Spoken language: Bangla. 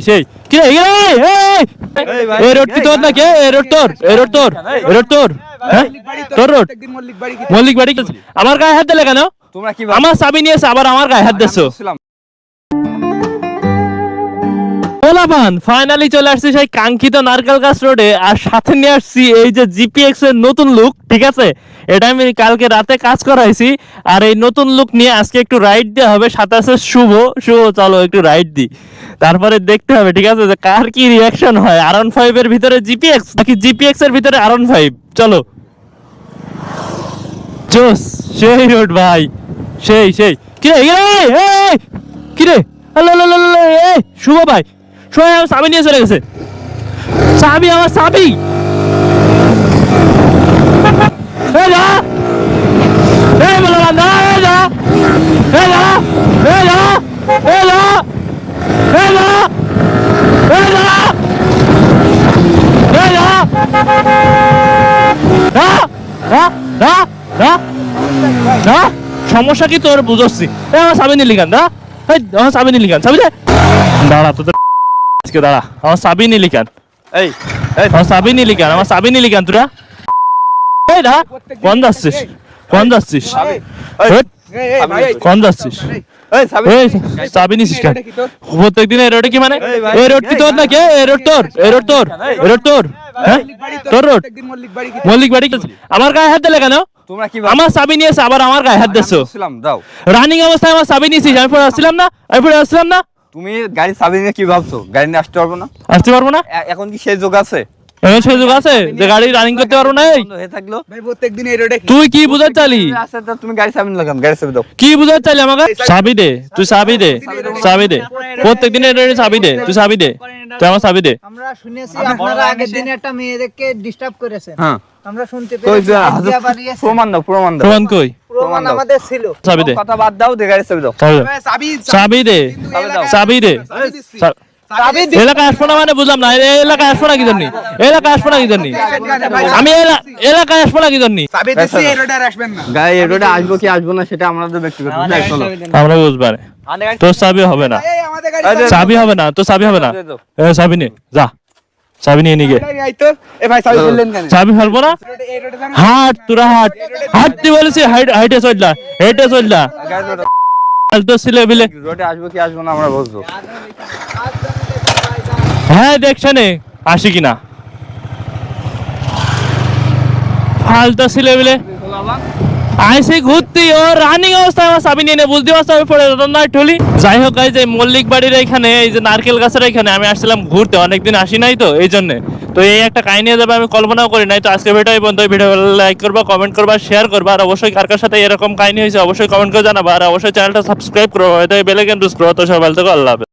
সেই। কি রে এই রোড কি তোর না কে এই রোড তোর এই রোড তোর এই রোড তোর। হ্যাঁ? তোর রোড। মল্লিক বাড়ি আমার গায়ে হাত দিলে কেন? তোমরা কি আমার চাবি নিয়েছে আবার আমার গায়ে হাত দিচ্ছ ভাবছিলাম ফাইনালি চলে আসছি সেই কাঙ্ক্ষিত নারকেল গাছ রোডে আর সাথে নিয়ে আসছি এই যে জিপিএক্স এর নতুন লুক ঠিক আছে? এটা আমি কালকে রাতে কাজ করাইছি। আর এই নতুন লুক নিয়ে আজকে একটু রাইড দেওয়া হবে। সাথে আছে শুভ। শুভ, চলো একটু রাইড দিই। তারপরে দেখতে হবে, ঠিক আছে, যে কার কি রিয়াকশন হয়। আর ফাইভ এর ভিতরে জিপিএক্স নাকি জিপিএক্স এর ভিতরে আর ফাইভ চলো। জোস, সেই রোড ভাই। সেই সেই। কিরে কিরে হ্যালো হ্যালো হ্যালো এই, শুভ ভাই। আমার নিয়ে চলে গেছে। আমার সমস্যা কি তোর? বুঝছি চাবি নিলি কেন? দা চাবি নিলি চাবি দে। দাঁড়া, তোদের আজকে দাঁড়া আমার চাবি নিলি কেন এই। আমার চাবি নিলি কেন আমার চাবি নিলি কেন তোরা। এই দা কোন যাচ্ছিস? কোন যাচ্ছিস? কোন যাচ্ছিস? এই সাবি চাবি নিছিস কেন প্রত্যেক দিন এই রোডে কি মানে? এই ভাই। এই রোড কি তোর না কে এই রোড তোর এই রোড তোর এই রোড তোর। হ্যাঁ? তোর রোড। মল্লিক বাড়ি আমার গায়ে হাত দিলে কেন? তোমরা কি আমার চাবি নিয়েছে আবার আমার গায়ে হাত দিচ্ছ ভাবছিলাম দাও। রানিং অবস্থায় আমার চাবি নিয়েছিস আমি পরে আসছিলাম না? আমি পরে আসছিলাম না? তুমি গাড়ি চাবি নিয়ে কি ভাবছ? গাড়ি নিয়ে আসতে পারব না? আসতে পারব না? এখন কি সেই যোগ আছে? এমন সুযোগ আছে যে গাড়ি রানিং করতে পারব না এই? বন্ধ থাকল। তুই কি বুঝাতে চালি? তুমি তুমি গাড়ি চাবি নিয়ে লাগান গাড়ি চাবি দাও। কি বুঝাতে চালি আমাকে? চাবি দে তুই চাবি দে চাবি দে প্রত্যেক দিন চাবি দে তুই চাবি দে তুই আমার চাবি দে। আমরা শুনেছি আপনারা আগের দিন একটা মেয়েদেরকে ডিস্টার্ব করেছেন। হ্যাঁ। আমরা শুনতে তো বানিয়েছেন প্রমাণ দাও প্রমাণ দাও। প্রমাণ কই? প্রমাণ আমাদের ছিল। চাবি দে। কথা বাদ দাও দে গাড়ি চাবি দাও। চাবি চাবি দে। চাবি দে। চা- আসব না মানে বুঝলাম না। এই আসব না কি জন্য? আসব না কি জন্য? আমি এলা- এলাকায় আসব না কি জন্য? আসব কি আসব না সেটা আমাদের ব্যক্তিগত আমরা বুঝবার তোর চাবি হবে না। চাবি হবে না তোর চাবি হবে না। চাবি নে যা। চাবি নিয়ে নিগে। চাবি ফেলব না? হাট তোরা হাট। হাট তুই বলেছি হাইট চললা হেঁটে চললা দাও। ফালতু ছিলে বিলে রোডে আসব কি আসব না আমরা বুঝব হ্যাঁ দেখছানে আসি কিনা। ফালতু ছিলে বিলে আইসি ঘুরতি ও রানিং অবস্থায় আমার চাবি নিয়ে বুঝতে পারছ আমি পড়ে না ঠলি। যাই হোক এই যে মল্লিক বাড়ির এখানে এই যে নারকেল গাছের এখানে আমি আসছিলাম ঘুরতে অনেকদিন আসি নাই তো এই জন্য। তো এই একটা কাহিনী যাবে আমি কল্পনাও করি নাই তো আজকে ভিডিও বন্ধু ভিডিও লাইক করবা কমেন্ট করবা শেয়ার করবা আর অবশ্যই কার সাথে এরকম কাহিনী হয়েছে অবশ্যই কমেন্ট করে জানাবা আর অবশ্যই চ্যানেলটা সাবস্ক্রাইব করব বেলে কিন্তু তো সবাই থেকো, আল্লাহ।